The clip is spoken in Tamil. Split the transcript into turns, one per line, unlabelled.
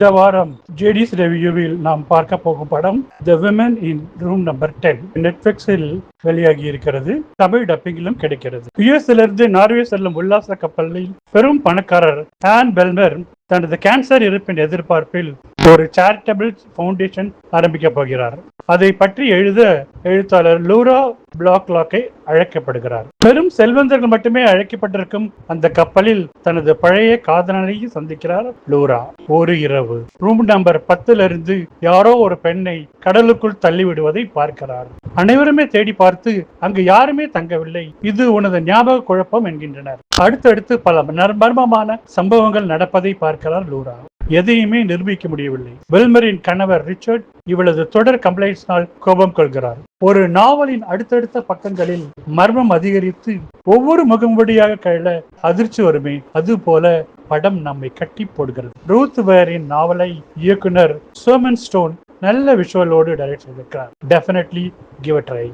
இந்த வாரம் ஜேடிஸ் ரெவியூவில் நாம் பார்க்க போகும் படம் the women in room number ten நெட்ஃபிளிக்ஸில் வெளியாகி இருக்கிறது. தமிழ் டப்பிங்கிலும் கிடைக்கிறது. யுஎஸ்லிருந்து நார்வே செல்லும் உல்லாச கப்பலில் பெரும் பணக்காரர் ஆன் பெல்மர் தனது கேன்சர் இருப்பின் எதிர்பார்ப்பில் ஒரு சேரிட்டபிள் ஃபவுண்டேஷன் ஆரம்பிக்க போகிறார். அதை பற்றி எழுத எழுத்தாளர் லூரா பிளாக் லாக்கை அழைக்கப்படுகிறார். பெரும் செல்வந்தர்கள் மட்டுமே அழைக்கப்பட்டிருக்கும் அந்த கப்பலில் தனது பழைய காதலனை சந்திக்கிறார் லூரா. ஒரு இரவு ரூம் நம்பர் பத்துல இருந்து யாரோ ஒரு பெண்ணை கடலுக்குள் தள்ளிவிடுவதை பார்க்கிறார். அனைவருமே தேடி பார்த்து அங்கு யாருமே தங்கவில்லை. இது உனது ஞாபக குழப்பம் என்கின்றனர். அடுத்தடுத்து பல மர்மமான சம்பவங்கள் நடப்பதை பார்க்கிறார் லூரா. எதையுமே நிரூபிக்க முடியவில்லை. வெல்மரின் கணவர் ரிச்சர்ட் இவளது தொடர் கம்ப்ளைண்ட்ஸ்னால் கோபம் கொள்கிறார். ஒரு நாவலின் அடுத்தடுத்த பக்கங்களில் மர்மம் அதிகரித்து ஒவ்வொரு முகமுடியாக கையில அதிர்ச்சி வருமே அது போல படம் நம்மை கட்டி போடுகிறது. ரூத் வேரின் நாவலை இயக்குனர் சோமன் ஸ்டோன் நல்ல விஷுவலோடு டைரக்ட் செய்திருக்கிறார். Definitely give a try